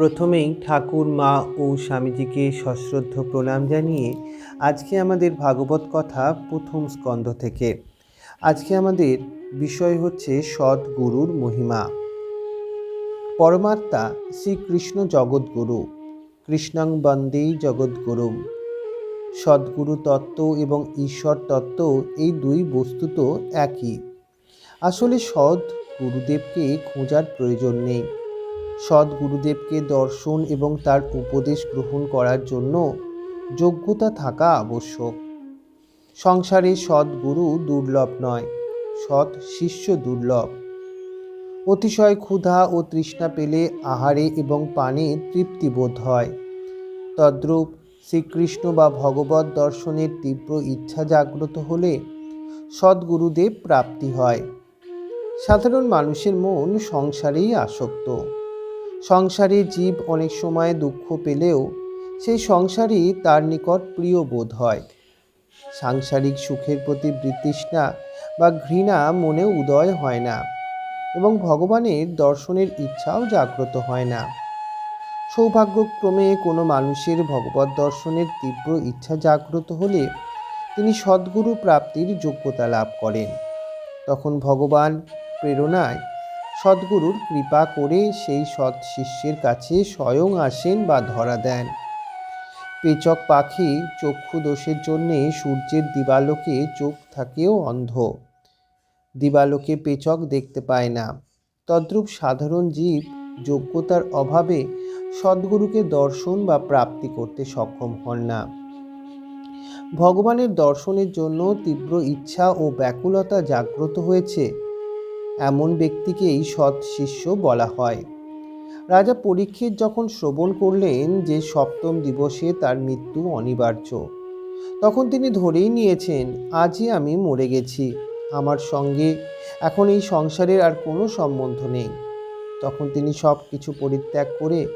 প্রথমেই ঠাকুর, মা ও স্বামীজিকে সশ্রদ্ধ প্রণাম জানিয়ে আজকে আমাদের ভাগবত কথা প্রথম স্কন্ধ থেকে। আজকে আমাদের বিষয় হচ্ছে সৎ গুরুর মহিমা। পরমাত্মা শ্রীকৃষ্ণ জগৎগুরু কৃষ্ণং বন্দে জগৎগুরুম সদ্গুরু তত্ত্ব এবং ঈশ্বর তত্ত্ব এই দুই বস্তু তো একই। আসলে সৎ গুরুদেবকে খোঁজার প্রয়োজন নেই। সৎ গুরুদেবকে দর্শন এবং তার উপদেশ গ্রহণ করার জন্য যোগ্যতা থাকা আবশ্যক। সংসারে সৎ গুরু দুর্লভ নয়, সৎ শিষ্য দুর্লভ। অতিশয় ক্ষুধা ও তৃষ্ণা পেলে আহারে এবং পানে তৃপ্তিবোধ হয়। তদ্রূপ শ্রীকৃষ্ণ বা ভগবত দর্শনের তীব্র ইচ্ছা জাগ্রত হলে সদ্গুরুদেব প্রাপ্তি হয়। সাধারণ মানুষের মন সংসারেই আসক্ত। সংসারে জীব অনেক সময় দুঃখ পেলেও সেই সংসারই তার নিকট প্রিয় বোধ হয়। সাংসারিক সুখের প্রতি বৃতৃষ্ণা বা ঘৃণা মনে উদয় হয় না এবং ভগবানের দর্শনের ইচ্ছাও জাগ্রত হয় না। সৌভাগ্যক্রমে কোনো মানুষের ভগবত দর্শনের তীব্র ইচ্ছা জাগ্রত হলে তিনি সদ্গুরু প্রাপ্তির যোগ্যতা লাভ করেন। তখন ভগবান প্রেরণায় সদ্গুরুর কৃপা করে সেই সৎ শিষ্যের কাছে স্বয়ং আসেন বা ধরা দেন। পেচক পাখি চক্ষু দোষের জন্যে সূর্যের দিবালোকে চোখ থাকেও অন্ধ। দিবালোকে পেচক দেখতে পায় না। তদ্রূপ সাধারণ জীব যোগ্যতার অভাবে সদ্গুরুকে দর্শন বা প্রাপ্তি করতে সক্ষম হন না। ভগবানের দর্শনের জন্য তীব্র ইচ্ছা ও ব্যাকুলতা জাগ্রত হয়েছে। এমন ব্যক্তিকেই সৎ শিষ্য বলা হয়। রাজা পরীক্ষিত যখন শ্রবণ করলেন যে সপ্তম দিবসে তার মৃত্যু অনিবার্য, তখন তিনি ধরেই নিয়েছেন, আজই আমি মরে গেছি, আমার সঙ্গে এখন এই সংসারের আর কোনো সম্বন্ধ নেই। তখন তিনি সব কিছু পরিত্যাগ করে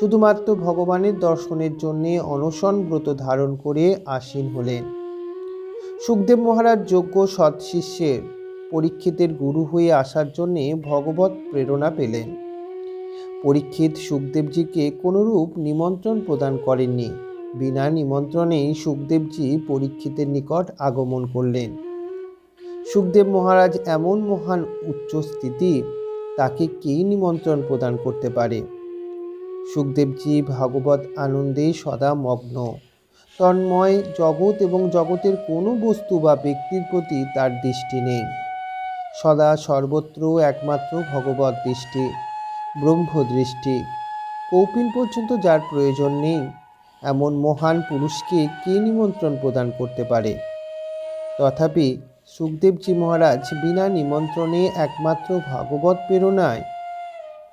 শুধুমাত্র ভগবানের দর্শনের জন্যে অনশন ব্রত ধারণ করে আসীন হলেন। সুখদেব মহারাজ যোগ্য সৎ শিষ্যের পরীক্ষিতের গুরু হয়ে আসার জন্যে ভগবত প্রেরণা পেলেন। পরীক্ষিত সুখদেবজিকে কোনোরূপ নিমন্ত্রণ প্রদান করেননি। বিনা নিমন্ত্রণেই সুখদেবজি পরীক্ষিতের নিকট আগমন করলেন। সুখদেব মহারাজ এমন মহান উচ্চ স্থিতি, তাকে কে নিমন্ত্রণ প্রদান করতে পারে? সুখদেবজি ভাগবত আনন্দে সদা মগ্ন। তন্ময় জগৎ এবং জগতের কোনো বস্তু বা ব্যক্তির প্রতি তার দৃষ্টি নেই। সদা সর্বত্র একমাত্র ভগবত দৃষ্টি, ব্রহ্মদৃষ্টি। কৌপিন পর্যন্ত যার প্রয়োজন নেই, এমন মহান পুরুষকে কে নিমন্ত্রণ প্রদান করতে পারে? তথাপি সুখদেবজি মহারাজ বিনা নিমন্ত্রণে একমাত্র ভাগবত প্রেরণায়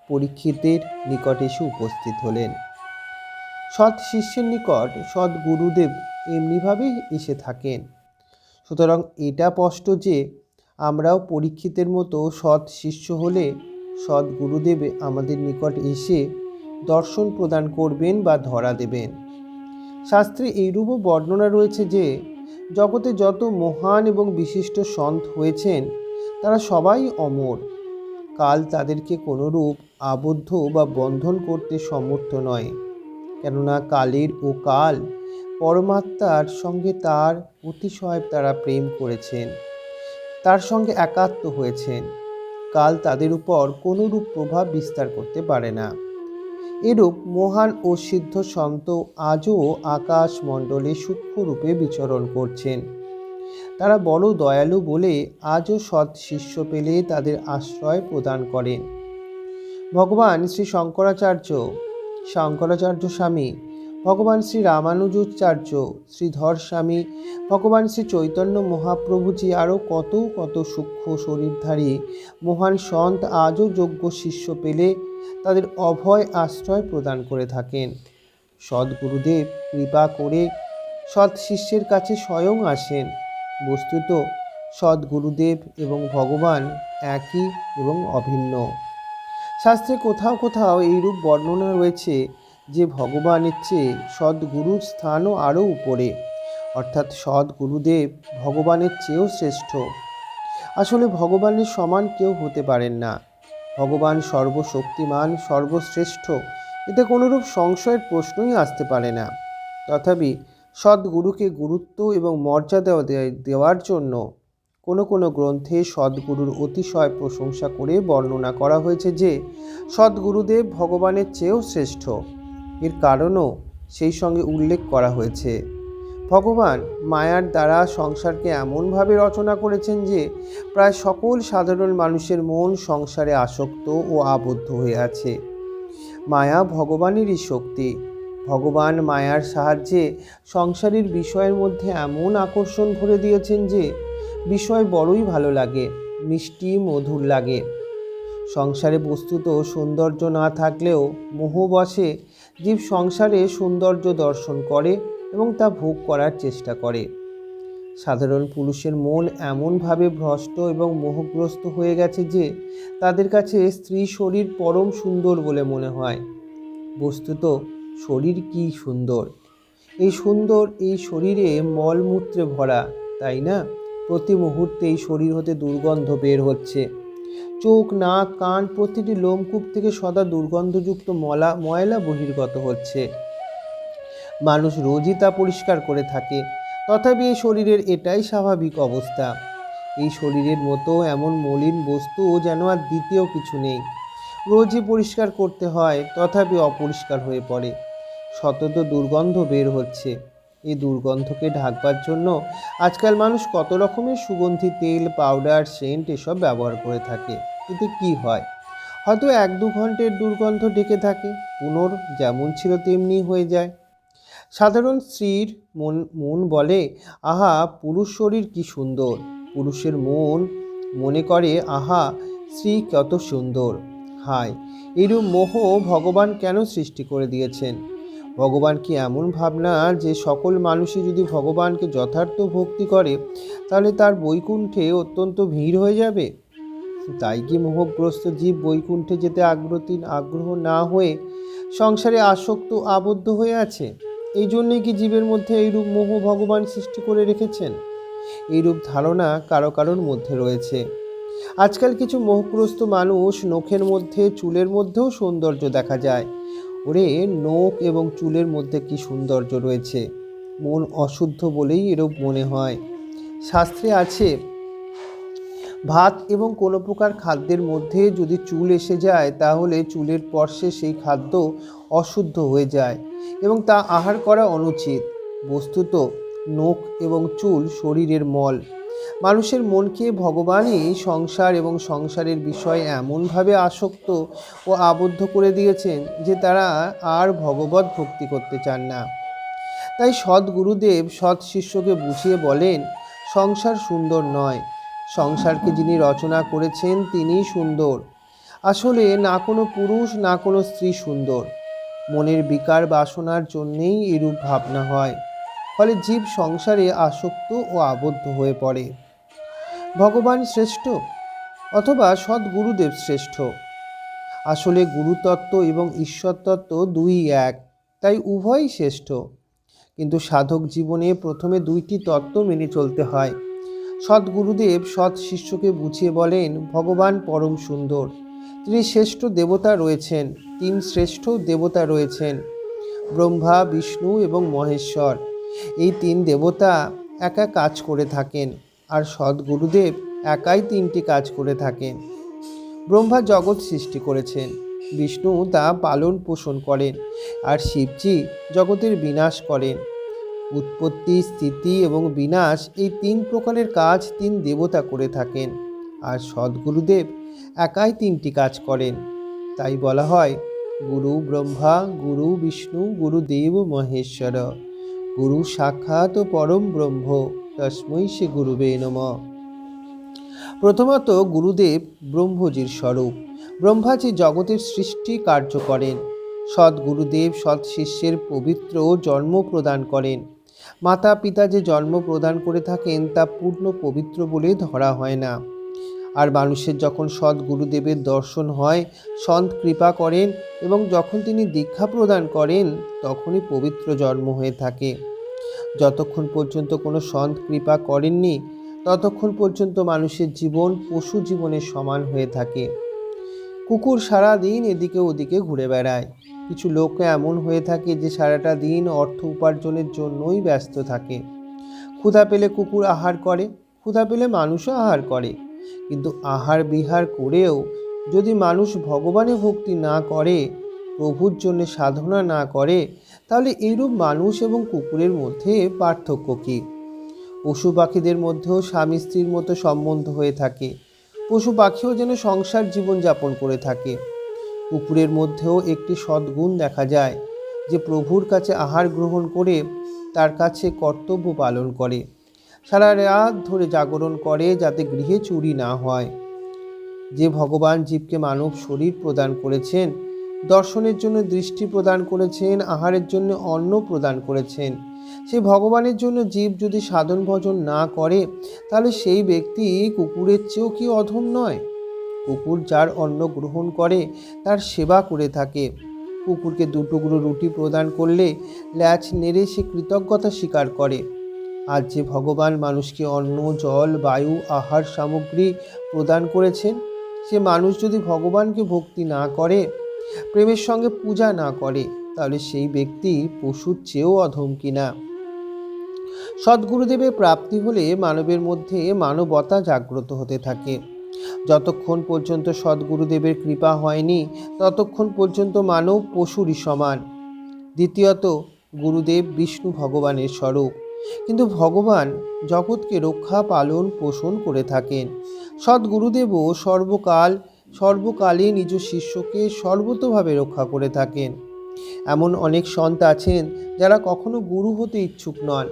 পরীক্ষিতের নিকট এসে উপস্থিত হলেন। সৎ শিষ্যের নিকট সৎ গুরুদেব এমনিভাবেই এসে থাকেন। সুতরাং এটা স্পষ্ট যে আমরাও পরীক্ষিতের মতো সৎ শিষ্য হলে সৎ গুরুদেব আমাদের নিকট এসে দর্শন প্রদান করবেন বা ধরা দেবেন। শাস্ত্রে এইরূপও বর্ণনা রয়েছে যে, জগতে যত মহান এবং বিশিষ্ট সন্ত হয়েছেন, তারা সবাই অমর। কাল তাদেরকে কোনোরূপ আবদ্ধ বা বন্ধন করতে সমর্থ নয়, কেননা কালের ও কাল পরমাত্মার সঙ্গে তার অতিশয় তারা প্রেম করেছেন। তার সঙ্গে একাত্ম হয়েছেন। কাল তাদের উপর কোনোরূপ প্রভাব বিস্তার করতে পারে না। এরূপ মহান ও সিদ্ধ সন্ত আজও আকাশ মণ্ডলে সূক্ষ্মরূপে বিচরণ করছেন। তারা বড় দয়ালু বলে আজও সৎ শিষ্য পেলে তাদের আশ্রয় প্রদান করেন। ভগবান শ্রী শঙ্করাচার্য শঙ্করাচার্য স্বামী ভগবান শ্রী রামানুজাচার্য শ্রীধর স্বামী ভগবান শ্রী চৈতন্য মহাপ্রভুজি আরও কত কত সূক্ষ্ম শরীরধারী মহান সন্ত আজও যোগ্য শিষ্য পেলে তাদের অভয় আশ্রয় প্রদান করে থাকেন। সদ্গুরুদেব কৃপা করে সৎ শিষ্যের কাছে স্বয়ং আসেন। বস্তুত সদ্গুরুদেব এবং ভগবান একই এবং অভিন্ন। শাস্ত্রে কোথাও কোথাও এইরূপ বর্ণনা রয়েছে যে ভগবানের চেয়ে সদ্গুরুর স্থানও আরও উপরে। অর্থাৎ সদ্গুরুদেব ভগবানের চেয়েও শ্রেষ্ঠ। আসলে ভগবানের সমান কেউ হতে পারেন না। ভগবান সর্বশক্তিমান, সর্বশ্রেষ্ঠ, এতে কোনোরূপ সংশয়ের প্রশ্নই আসতে পারে না। তথাপি সদ্গুরুকে গুরুত্ব এবং মর্যাদা দেওয়ার জন্য কোনো কোনো গ্রন্থে সদ্গুরুর অতিশয় প্রশংসা করে বর্ণনা করা হয়েছে যে, সদ্গুরুদেব ভগবানের চেয়েও শ্রেষ্ঠ। এর কারণও সেই সঙ্গে উল্লেখ করা হয়েছে। ভগবান মায়ার দ্বারা সংসারকে এমনভাবে রচনা করেছেন যে, প্রায় সকল সাধারণ মানুষের মন সংসারে আসক্ত ও আবদ্ধ হয়ে আছে। মায়া ভগবানেরই শক্তি। ভগবান মায়ার সাহায্যে সংসারের বিষয়ের মধ্যে এমন আকর্ষণ ভরে দিয়েছেন যে, বিষয় বড়ই ভালো লাগে, মিষ্টি, মধুর লাগে। সংসারে বস্তুত সৌন্দর্য না থাকলেও মোহ বসে জীব সংসারে সৌন্দর্য দর্শন করে এবং তা ভোগ করার চেষ্টা করে। সাধারণ পুরুষের মন এমনভাবে ভ্রষ্ট এবং মোহগ্রস্ত হয়ে গেছে যে, তাদের কাছে স্ত্রী শরীর পরম সুন্দর বলে মনে হয়। বস্তুত, শরীর কি সুন্দর? এই সুন্দর, এই শরীরে মলমূত্রে ভরা, তাই না? প্রতি মুহূর্তে এই শরীর হতে দুর্গন্ধ বের হচ্ছে। চোখ, নাক, কান প্রতিটি লোমকূপ থেকে সদা দুর্গন্ধযুক্ত মলা, ময়লা বহির্গত হচ্ছে। মানুষ রোজই তা পরিষ্কার করে থাকে। তথাপি এই শরীরের এটাই স্বাভাবিক অবস্থা। এই শরীরের মতো এমন মলিন বস্তু যেন আর দ্বিতীয় কিছু নেই। রোজই পরিষ্কার করতে হয়, তথাপি অপরিষ্কার হয়ে পড়ে। সতত দুর্গন্ধ বের হচ্ছে। এই দুর্গন্ধকে ঢাকবার জন্য আজকাল মানুষ কত রকমের সুগন্ধি, তেল পাউডার সেন্ট এসব ব্যবহার করে থাকে। এতে কি হয়? হয়তো এক দু ঘন্টের দুর্গন্ধ ঢেকে থাকে, পুনর যেমন ছিল তেমনি হয়ে যায়। সাধারণ স্ত্রীর মন মন বলে, আহা, পুরুষ শরীর কি সুন্দর। পুরুষের মন মনে করে, আহা, স্ত্রী কত সুন্দর। হায় এরূপ মোহ ভগবান কেন সৃষ্টি করে দিয়েছেন? ভগবান কি এমন ভাবনা? যে সকল মানুষই যদি ভগবানকে যথার্থ ভক্তি করে, তাহলে তার বৈকুণ্ঠে অত্যন্ত ভিড় হয়ে যাবে। তাই কি মোহগ্রস্ত জীব বৈকুণ্ঠে যেতে আগ্রহী আগ্রহ না হয়ে সংসারে আসক্ত, আবদ্ধ হয়ে আছে? এই জন্যই কি জীবের মধ্যে এইরূপ মোহ ভগবান সৃষ্টি করে রেখেছেন? এইরূপ ধারণা কারও কারোর মধ্যে রয়েছে। আজকাল কিছু মোহগ্রস্ত মানুষ নখের মধ্যে, চুলের মধ্যেও সৌন্দর্য দেখা যায়। ওরে, নখ এবং চুলের মধ্যে কি সৌন্দর্য রয়েছে। মন অশুদ্ধ বলেই এরূপ মনে হয়। শাস্ত্রে আছে, ভাত এবং কোনো প্রকার খাদ্যের মধ্যে যদি চুল এসে যায়, তাহলে চুলের স্পর্শে সেই খাদ্য অশুদ্ধ হয়ে যায় এবং তা আহার করা অনুচিত। বস্তুত, নখ এবং চুল শরীরের মল। মানুষের মনকে ভগবানই সংসার এবং সংসারের বিষয়ে এমনভাবে আসক্ত ও আবদ্ধ করে দিয়েছেন যে তারা আর ভগবত ভক্তি করতে চান না। তাই সৎ গুরুদেব সৎ শিষ্যকে বুঝিয়ে বলেন, সংসার সুন্দর নয়। সংসারকে যিনি রচনা করেছেন তিনিই সুন্দর। আসলে না কোনো পুরুষ, না কোনো স্ত্রী সুন্দর। মনের বিকার বাসনার জন্যেই এরূপ ভাবনা হয়। ফলে জীব সংসারে আসক্ত ও আবদ্ধ হয়ে পড়ে। ভগবান শ্রেষ্ঠ অথবা সৎ গুরুদেব শ্রেষ্ঠ? আসলে গুরুতত্ত্ব এবং ঈশ্বরতত্ত্ব দুই এক, তাই উভয়ই শ্রেষ্ঠ। কিন্তু সাধক জীবনে প্রথমে দুইটি তত্ত্ব মেনে চলতে হয়। সৎ গুরুদেব সৎ শিষ্যকে বুঝিয়ে বলেন, ভগবান পরম সুন্দর। তিনি শ্রেষ্ঠ দেবতা রয়েছেন। তিন শ্রেষ্ঠ দেবতা রয়েছেন। ব্রহ্মা, বিষ্ণু এবং মহেশ্বর। এই তিন দেবতা একা কাজ করে থাকেন আর সৎ গুরুদেব একাই তিনটি কাজ করে থাকেন। ব্রহ্মা জগৎ সৃষ্টি করেছেন, বিষ্ণু তা পালন পোষণ করেন আর শিবজি জগতের বিনাশ করেন। উৎপত্তি, স্থিতি এবং বিনাশ এই তিন প্রকারের কাজ তিন দেবতা করে থাকেন আর সদ্গুরুদেব একাই তিনটি কাজ করেন। তাই বলা হয়, গুরু ব্রহ্মা, গুরু বিষ্ণু, গুরুদেব মহেশ্বর। গুরু সাক্ষাৎ পরম ব্রহ্ম, তস্মৈ সে গুরুবে নম। প্রথমত গুরুদেব ব্রহ্মজির স্বরূপ ব্রহ্মা যে জগতের সৃষ্টি কার্য করেন। সৎ গুরুদেব, সৎ শিষ্যের পবিত্র জন্ম প্রদান করেন। মাতা পিতা যে জন্ম প্রদান করে থাকেন তা পূর্ণ পবিত্র বলে ধরা হয় না। আর মানুষের যখন সৎ গুরুদেবের দর্শন হয়, সন্ত কৃপা করেন এবং যখন তিনি দীক্ষা প্রদান করেন, তখনই পবিত্র জন্ম হয়ে থাকে। যতক্ষণ পর্যন্ত কোনো সন্ত কৃপা করেননি, ততক্ষণ পর্যন্ত মানুষের জীবন পশু জীবনের সমান হয়ে থাকে। কুকুর সারা দিন এদিকে ওদিকে ঘুরে বেড়ায়। কিছু লোক এমন হয়ে থাকে যে সারাটা দিন অর্থ উপার্জনের জন্যই ব্যস্ত থাকে। ক্ষুধা পেলে কুকুর আহার করে, ক্ষুধা পেলে মানুষও আহার করে। কিন্তু আহার বিহার করেও যদি মানুষ ভগবানে ভক্তি না করে, প্রভুর জন্য সাধনা না করে, তাহলে এইরূপ মানুষ এবং কুকুরের মধ্যে পার্থক্য কী? পশু পাখিদের মধ্যেও স্বামী স্ত্রীর মতো সম্বন্ধ হয়ে থাকে। পশু পাখিও যেন সংসার জীবনযাপন করে থাকে। কুকুরের মধ্যেও একটি সদ্গুণ দেখা যায়, যে প্রভুর কাছে আহার গ্রহণ করে তার কাছে কর্তব্য পালন করে। সারা রাত ধরে জাগরণ করে যাতে গৃহে চুরি না হয়। যে ভগবান জীবকে মানব শরীর প্রদান করেছেন, দর্শনের জন্য দৃষ্টি প্রদান করেছেন, আহারের জন্য অন্ন প্রদান করেছেন, সে ভগবানের জন্য জীব যদি সাধন ভজন না করে, তাহলে সেই ব্যক্তি কুকুরের চেয়েও কি অধম নয়? কুকুর যার অন্ন গ্রহণ করে, তার সেবা করে থাকে। কুকুরকে দুটুকরো রুটি প্রদান করলে ল্যাচ নেড়ে সে কৃতজ্ঞতা স্বীকার করে। আর যে ভগবান মানুষকে অন্ন, জল, বায়ু, আহার সামগ্রী প্রদান করেছেন, সে মানুষ যদি ভগবানকে ভক্তি না করে, প্রেমের সঙ্গে পূজা না করে, তাহলে সেই ব্যক্তি পশুর চেয়েও অধম কিনা? সদ্গুরুদেবের প্রাপ্তি হলে মানবের মধ্যে মানবতা জাগ্রত হতে থাকে। যতক্ষণ পর্যন্ত সদ্গুরুদেবের কৃপা হয়নি, ততক্ষণ পর্যন্ত মানব পশুরই সমান। দ্বিতীয়ত, গুরুদেব বিষ্ণু ভগবানের স্বরূপ। কিন্তু ভগবান জগৎকে রক্ষা, পালন, পোষণ করে থাকেন। সদ্গুরুদেবও সর্বকাল, সর্বকালে নিজ শিষ্যকে সর্বতভাবে রক্ষা করে থাকেন। এমন অনেক সন্ত আছেন যারা কখনো গুরু হতে ইচ্ছুক নন।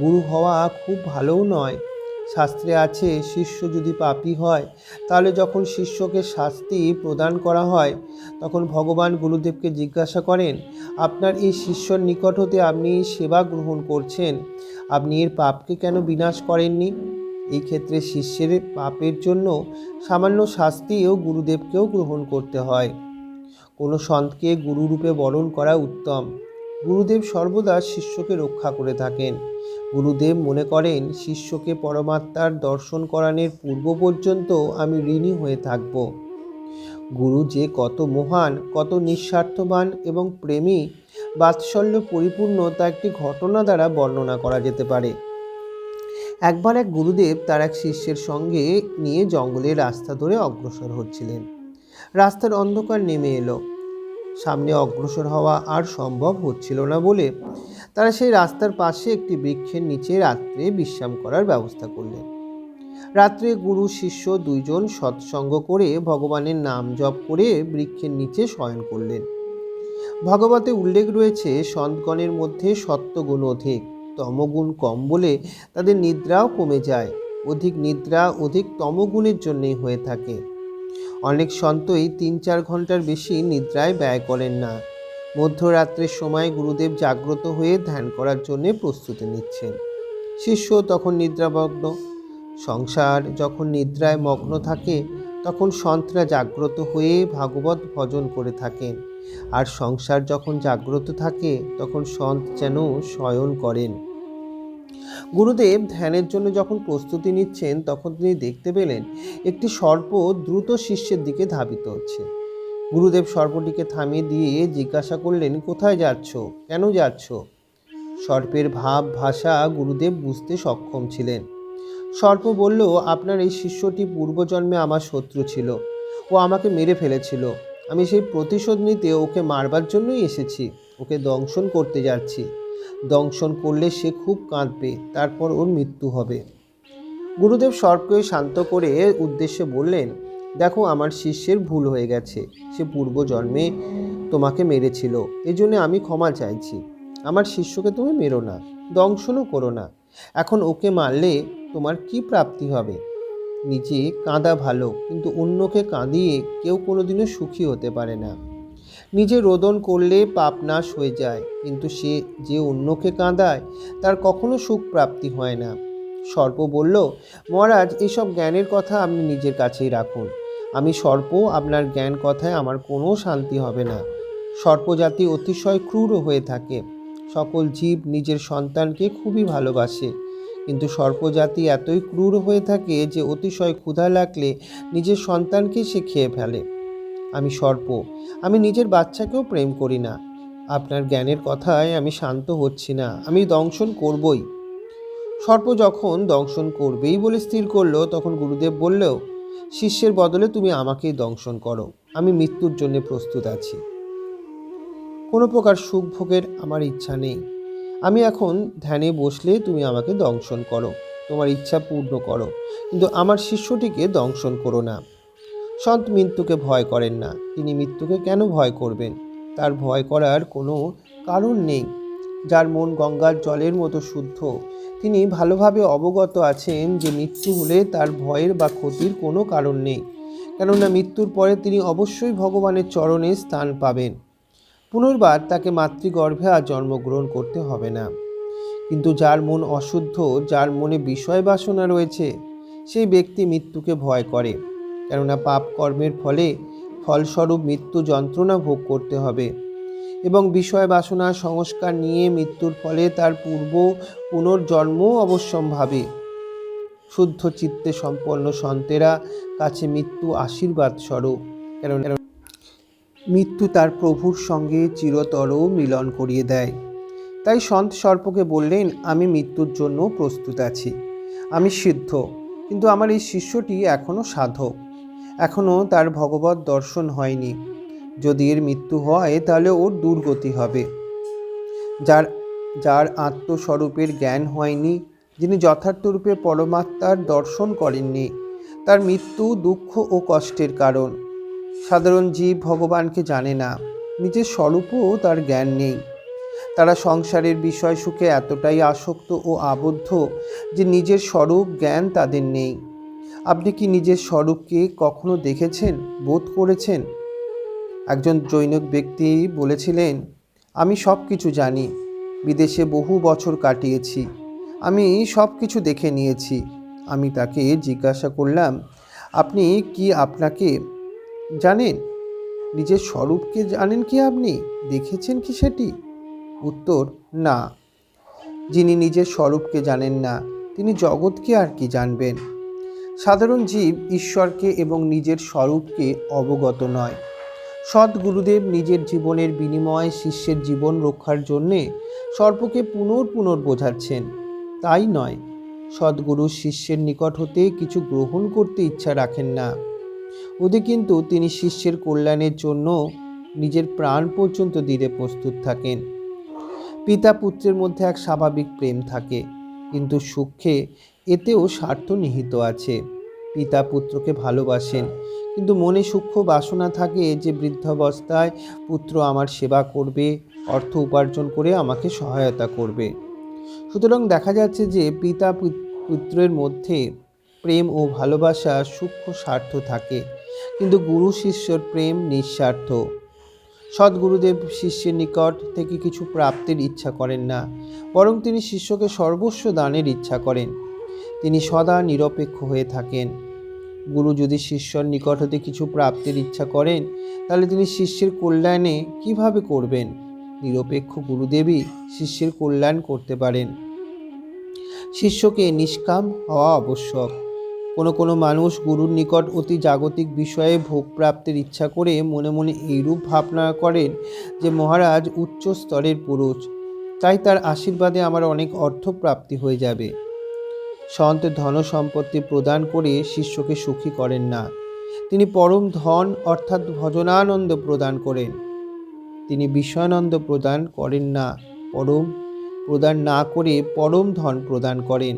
গুরু হওয়া খুব ভালোও নয় শাস্ত্রে আছে, শিষ্য যদি পাপী হয়, তাহলে যখন শিষ্যকে শাস্তি প্রদান করা হয়, তখন ভগবান গুরুদেবকে জিজ্ঞাসা করেন, আপনার এই শিষ্যর নিকট হতে আপনি সেবা গ্রহণ করছেন, আপনি এর পাপকে কেন বিনাশ করেননি? এই ক্ষেত্রে শিষ্যের পাপের জন্য সামান্য শাস্তিও গুরুদেবকেও গ্রহণ করতে হয়। কোনো সন্তকে গুরুরূপে বরণ করা উত্তম। গুরুদেব সর্বদা শিষ্যকে রক্ষা করে থাকেন। গুরুদেব মনে করেন, শিষ্যকে পরমাত্মার দর্শন করানোর পূর্ব পর্যন্ত আমি ঋণী হয়ে থাকব। গুরু যে কত মহান, কত নিঃস্বার্থবান এবং প্রেমী, বাৎসল্য পরিপূর্ণ তা একটি ঘটনা দ্বারা বর্ণনা করা যেতে পারে। একবার এক গুরুদেব তার এক শিষ্যের সঙ্গে নিয়ে জঙ্গলের রাস্তা ধরে অগ্রসর হচ্ছিলেন। রাস্তার অন্ধকার নেমে এলো। সামনে অগ্রসর হওয়া আর সম্ভব হচ্ছিল না বলে তারা সেই রাস্তার পাশে একটি বৃক্ষের নিচে রাত্রে বিশ্রাম করার ব্যবস্থা করলেন। রাত্রে গুরু, শিষ্য দুইজন সৎসঙ্গ করে ভগবানের নাম জপ করে বৃক্ষের নিচে শয়ন করলেন। ভগবতে উল্লেখ রয়েছে, সন্তগণের মধ্যে সত্যগুণ অধিক, তমগুণ কম বলে তাদের নিদ্রাও কমে যায়। অধিক নিদ্রা, অধিক তমগুণের জন্যই হয়ে থাকে। অনেক সন্তই তিন চার ঘণ্টার বেশি নিদ্রায় ব্যয় করেন না। মধ্যরাত্রের সময় গুরুদেব জাগ্রত হয়ে ধ্যান করার জন্য প্রস্তুতি নিচ্ছেন। শিষ্য তখন নিদ্রামগ্ন। সংসার যখন নিদ্রায় মগ্ন থাকে, তখন সন্তরা জাগ্রত হয়ে ভাগবত ভজন করে থাকেন। আর সংসার যখন জাগ্রত থাকে, তখন সন্ত যেন শয়ন করেন। গুরুদেব ধ্যানের জন্য যখন প্রস্তুতি নিচ্ছেন, তখন তিনি দেখতে পেলেন একটি সর্প দ্রুত শিষ্যের দিকে ধাবিত হচ্ছে। গুরুদেব সর্পটিকে থামিয়ে দিয়ে জিজ্ঞাসা করলেন, কোথায় যাচ্ছ? কেন যাচ্ছ? সর্পের ভাব, ভাষা গুরুদেব বুঝতে সক্ষম ছিলেন। সর্প বলল, আপনার এই শিষ্যটি পূর্বজন্মে আমার শত্রু ছিল। ও আমাকে মেরে ফেলেছিল। আমি সেই প্রতিশোধ নিতে ওকে মারবার জন্যই এসেছি। ওকে দংশন করতে যাচ্ছি। দংশন করলে সে খুব কাঁদবে, তারপর ওর মৃত্যু হবে। গুরুদেব সর্পকে শান্ত করে উদ্দেশ্যে বললেন, দেখো, আমার শিষ্যের ভুল হয়ে গেছে। সে পূর্বজন্মে তোমাকে মেরেছিল। এজন্য আমি ক্ষমা চাইছি। আমার শিষ্যকে তুমি মেরো না, দংশনও করো না। এখন ওকে মারলে তোমার কি প্রাপ্তি হবে? নিজে কাঁদা ভালো, কিন্তু অন্যকে কাঁদিয়ে কেউ কোনোদিনও সুখী হতে পারে না। নিজে রোদন করলে পাপ নাশ হয়ে যায়, কিন্তু সে যে অন্যকে কাঁদায়, তার কখনো সুখ প্রাপ্তি হয় না। সর্প বলল, মহারাজ, এসব জ্ঞানের কথা আপনি নিজের কাছেই রাখুন। আমি সর্প, আপনার জ্ঞান কথায় আমার কোনো শান্তি হবে না। সর্পজাতি অতিশয় ক্রূর হয়ে থাকে। সকল জীব নিজের সন্তানকে খুবই ভালোবাসে। কিন্তু সর্পজাতি এতই ক্রূর হয়ে থাকে যে অতিশয় ক্ষুধা লাগলে নিজের সন্তানকে সে খেয়ে ফেলে। আমি সর্প। আমি নিজের বাচ্চাকেও প্রেম করি না। আপনার জ্ঞানের কথায় আমি শান্ত হচ্ছি না। আমি দংশন করবই। সর্প যখন দংশন করবেই বলে স্থির করল, তখন গুরুদেব বললেও, শিষ্যের বদলে তুমি আমাকেই দংশন করো। আমি মৃত্যুর জন্য প্রস্তুত আছি। কোনো প্রকার সুখ ভোগের আমার ইচ্ছা নেই। আমি এখন ধ্যানে বসলে তুমি আমাকে দংশন করো। তোমার ইচ্ছা পূর্ণ করো। কিন্তু আমার শিষ্যটিকে দংশন করো না। সন্ত মৃত্যুকে ভয় করেন না। তিনি মৃত্যুকে কেন ভয় করবেন? তার ভয় করার কোনো কারণ নেই। যার মন গঙ্গার জলের মতো শুদ্ধ, তিনি ভালোভাবে অবগত আছেন যে মৃত্যু হলে তার ভয়ের বা ক্ষতির কোনো কারণ নেই। কেননা মৃত্যুর পরে তিনি অবশ্যই ভগবানের চরণে স্থান পাবেন। পুনর্বার তাকে মাতৃগর্ভে আর জন্মগ্রহণ করতে হবে না। কিন্তু যার মন অশুদ্ধ, যার মনে বিষয় বাসনা রয়েছে, সেই ব্যক্তি মৃত্যুকে ভয় করে। কেননা পাপ কর্মের ফলে ফলস্বরূপ মৃত্যু যন্ত্রণা ভোগ করতে হবে। এবং বিষয় বাসনা সংস্কার নিয়ে মৃত্যুর ফলে তার পূর্ব পুনর্জন্মও অবশ্যম্ভাবী। শুদ্ধ চিত্তে সম্পন্ন সন্তেরা কাছে মৃত্যু আশীর্বাদ স্বরূপ। কেন মৃত্যু তার প্রভুর সঙ্গে চিরতর মিলন করিয়ে দেয়। তাই সন্ত সর্পকে বললেন, আমি মৃত্যুর জন্য প্রস্তুত আছি। আমি সিদ্ধ। কিন্তু আমার এই শিষ্যটি এখনও সাধক। এখনও তার ভগবত দর্শন হয়নি। যদি এর মৃত্যু হয়, তাহলে ওর দুর্গতি হবে। যার যার আত্মস্বরূপের জ্ঞান হয়নি, যিনি যথার্থরূপে পরমাত্মার দর্শন করেননি, তার মৃত্যু দুঃখ ও কষ্টের কারণ। সাধারণ জীব ভগবানকে জানে না, নিজের স্বরূপও তার জ্ঞান নেই। তারা সংসারের বিষয় সুখে এতটাই আসক্ত ও আবদ্ধ, যে নিজের স্বরূপ জ্ঞান তাদের নেই। আপনি কি নিজের স্বরূপকে কখনো দেখেছেন, বোধ করেছেন? একজন জৈনিক ব্যক্তি বলেছিলেন, আমি সব কিছু জানি, বিদেশে বহু বছর কাটিয়েছি, আমি সব কিছু দেখে নিয়েছি। আমি তাকে জিজ্ঞাসা করলাম, আপনি কি আপনাকে জানেন? নিজের স্বরূপকে জানেন কি আপনি? দেখেছেন কি সেটি? উত্তর, না। যিনি নিজের স্বরূপকে জানেন না, তিনি জগৎকে আর কি জানবেন? সাধারণ জীব ঈশ্বরকে এবং নিজের স্বরূপকে অবগত নয়। সৎ গুরুদেব নিজের জীবনের বিনিময়ে শিষ্যের জীবন রক্ষার জন্যে সর্পকে পুনর পুনর বোঝাচ্ছেন। তাই নয়, সদ্গুরু শিষ্যের নিকট হতে কিছু গ্রহণ করতে ইচ্ছা রাখেন না। ওদের কিন্তু তিনি শিষ্যের কল্যাণের জন্য নিজের প্রাণ পর্যন্ত দিতে প্রস্তুত থাকেন। পিতা পুত্রের মধ্যে এক স্বাভাবিক প্রেম থাকে, কিন্তু সুখে এতেও স্বার্থ নিহিত আছে। পিতা পুত্রকে ভালোবাসেন, কিন্তু মনে সূক্ষ্ম বাসনা থাকে যে বৃদ্ধাবস্থায় পুত্র আমার সেবা করবে, অর্থ উপার্জন করে আমাকে সহায়তা করবে। সুতরাং দেখা যাচ্ছে যে পিতা পুত্রের মধ্যে প্রেম ও ভালোবাসা সূক্ষ্ম স্বার্থ থাকে, কিন্তু গুরু শিষ্যর প্রেম নিঃস্বার্থ। সদ্গুরুদেব শিষ্যের নিকট থেকে কিছু প্রাপ্তির ইচ্ছা করেন না, বরং তিনি শিষ্যকে সর্বস্ব দানের ইচ্ছা করেন। তিনি সদা নিরপেক্ষ হয়ে থাকেন। গুরু যদি শিষ্যর নিকট হতে কিছু প্রাপ্তির ইচ্ছা করেন, তাহলে তিনি শিষ্যের কল্যাণে কীভাবে করবেন? নিরপেক্ষ গুরুদেবী শিষ্যের কল্যাণ করতে পারেন। শিষ্যকে নিষ্কাম হওয়া আবশ্যক। কোনো কোনো মানুষ গুরুর নিকট অতি জাগতিক বিষয়ে ভোগ প্রাপ্তির ইচ্ছা করে মনে মনে এইরূপ ভাবনা করেন যে মহারাজ উচ্চ স্তরের পুরুষ, তাই তার আশীর্বাদে আমার অনেক অর্থ প্রাপ্তি হয়ে যাবে। সন্ত ধন সম্পত্তি প্রদান করে শিষ্যকে সুখী করেন না। তিনি পরম ধন অর্থাৎ ভজনানন্দ প্রদান করেন। তিনি বিষয়ানন্দ প্রদান করেন না, পরম প্রদান না করে পরম ধন প্রদান করেন।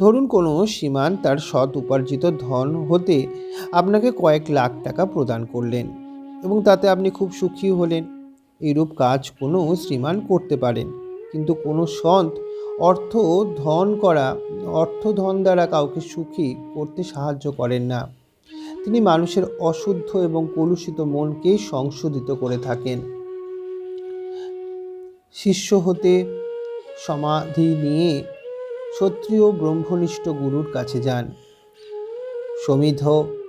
ধরুন কোনো সীমান তার সৎ উপার্জিত ধন হতে আপনাকে কয়েক লাখ টাকা প্রদান করলেন এবং তাতে আপনি খুব সুখী হলেন। এইরূপ কাজ কোনো শ্রীমান করতে পারেন, কিন্তু কোনো সন্ত অর্থ ধন করা, অর্থ ধন দ্বারা কাউকে সুখী করতে সাহায্য করেন না। তিনি মানুষের অশুদ্ধ এবং কলুষিত মনকে সংশোধিত করে থাকেন। শিষ্য হতে সমাধি নিয়ে ক্ষত্রিয় ব্রহ্মনিষ্ঠ গুরুর কাছে যান। সমিধ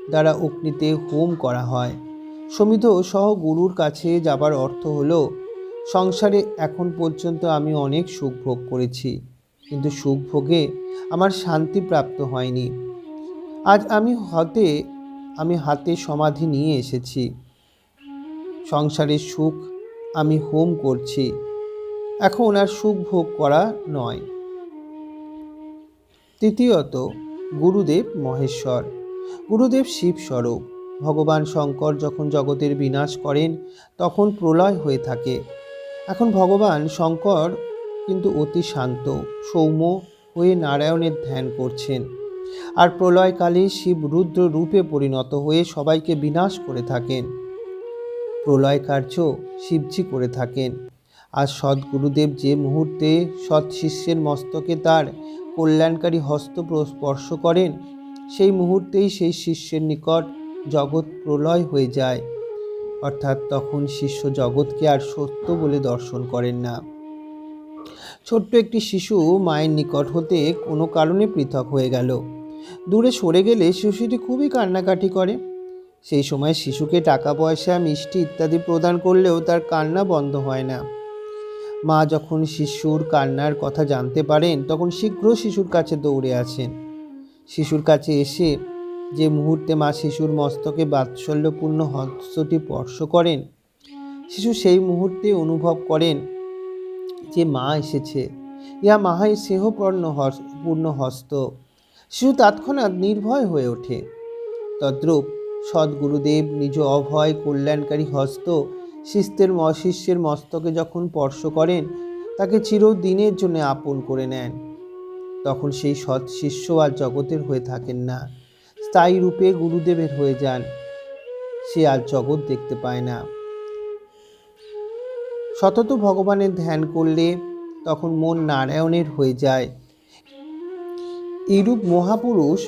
দ্বারা অগ্নিতে হোম করা হয়। সমিধ সহ গুরুর কাছে যাবার অর্থ হলো সংসারে এখন পর্যন্ত আমি অনেক সুখ ভোগ করেছি। কিন্তু সুখ ভোগে আমার শান্তি প্রাপ্ত হয়নি। আজ আমি হতে, আমি হাতে সমাধি নিয়ে এসেছি। সংসারের সুখ আমি হোম করছি। এখন আর সুখ ভোগ করা নয়। তৃতীয়ত, গুরুদেব মহেশ্বর। গুরুদেব শিবস্বরূপ ভগবান শঙ্কর যখন জগতের বিনাশ করেন, তখন প্রলয় হয়ে থাকে। এখন ভগবান শঙ্কর কিন্তু অতি শান্ত, সৌম্য হয়ে নারায়ণের ধ্যান করছেন। আর প্রলয়কালে শিব রুদ্র রূপে পরিণত হয়ে সবাইকে বিনাশ করে থাকেন। প্রলয় কার্য শিবজি করে থাকেন। আর সদ্গুরুদেব যে মুহূর্তে সৎ শিষ্যের মস্তকে তার কল্যাণকারী হস্ত প্র- স্পর্শ করেন, সেই মুহূর্তেই সেই শিষ্যের নিকট জগৎ প্রলয় হয়ে যায়। অর্থাৎ তখন শিষ্য জগৎকে আর সত্য বলে দর্শন করেন না। ছোট্ট একটি শিশু মায়ের নিকট হতে কোনো কারণে পৃথক হয়ে গেল। দূরে সরে গেলে শিশুটি খুবই কান্নাকাটি করে। সেই সময় শিশুকে টাকা, পয়সা, মিষ্টি ইত্যাদি প্রদান করলেও তার কান্না বন্ধ হয় না। মা যখন শিশুর কান্নার কথা জানতে পারেন, তখন শীঘ্র শিশুর কাছে দৌড়ে আসেন। শিশুর কাছে এসে যে মুহূর্তে মা শিশুর মস্তকে বাৎসল্যপূর্ণ হস্তটি স্পর্শ করেন, শিশু সেই মুহূর্তে অনুভব করেন যে মা এসেছে। ইয়া মাহাই স্নেহপূর্ণ পূর্ণ হস্ত। শিশু তৎক্ষণাৎ নির্ভয় হয়ে ওঠে। তদ্রূপ সদ্গুরুদেব নিজ অভয় কল্যাণকারী হস্ত ম- শিষ্যের মস্তকে যখন স্পর্শ করেন, তাকে চিরদিনের জন্য আপন করে নেন। তখন সেই সৎ শিষ্য আর জগতের হয়ে থাকেন না। স্থায়ী রূপে গুরুদেবের হয়ে যান। সে আর জগৎ দেখতে পায় না। সতত ভগবানের ধ্যান করলে তখন মন নারায়ণের হয়ে যায়। এইরূপ মহাপুরুষ,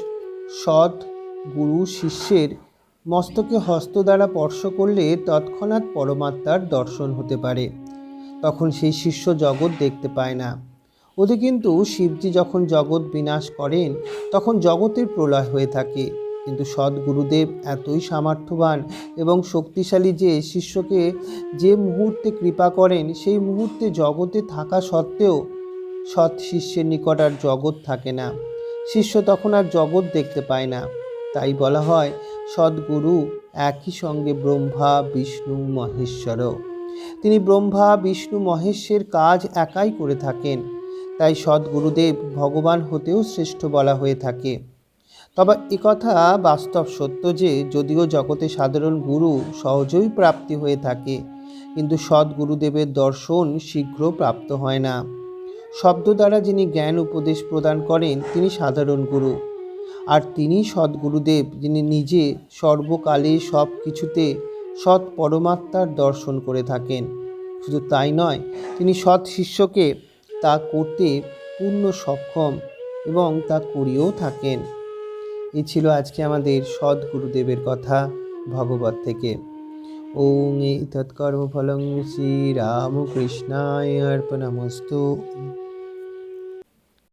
সৎ গুরু শিষ্যের মস্তকে হস্ত দ্বারা স্পর্শ করলে তৎক্ষণাৎ পরমাত্মার দর্শন হতে পারে। তখন সেই শিষ্য জগৎ দেখতে পায় না। ওতে কিন্তু শিবজি যখন জগৎ বিনাশ করেন, তখন জগতের প্রলয় হয়ে থাকে। কিন্তু সদ্গুরুদেব এতই সামর্থ্যবান এবং শক্তিশালী যে শিষ্যকে যে মুহূর্তে কৃপা করেন, সেই মুহূর্তে জগতে থাকা সত্ত্বেও সৎ শিষ্যের নিকট আর জগৎ থাকে না। শিষ্য তখন আর জগৎ দেখতে পায় না। তাই বলা হয়, সদ্গুরু একই সঙ্গে ব্রহ্মা, বিষ্ণু, মহেশ্বরও। তিনি ব্রহ্মা, বিষ্ণু, মহেশের কাজ একাই করে থাকেন। তাই সদ্গুরুদেব ভগবান হতেও শ্রেষ্ঠ বলা হয়ে থাকে। তবে একথা বাস্তব সত্য যে, যদিও জগতে সাধারণ গুরু সহজেই প্রাপ্তি হয়ে থাকে, কিন্তু সদ্গুরুদেবের দর্শন শীঘ্র প্রাপ্ত হয় না। শব্দ দ্বারা যিনি জ্ঞান উপদেশ প্রদান করেন, তিনি সাধারণ গুরু। আর তিনি সদ্গুরুদেব, যিনি নিজে সর্বকালে সব কিছুতে সৎ পরমাত্মার দর্শন করে থাকেন। শুধু তাই নয়, তিনি সৎ শিষ্যকে তা করতে পূর্ণ সক্ষম এবং তা করিয়েও থাকেন। এ ছিল আজকে আমাদের সৎ গুরুদেবের কথা ভগবত থেকে। ওং এই তৎকর্মফলং শ্রীরামকৃষ্ণায় অর্পণমস্তু।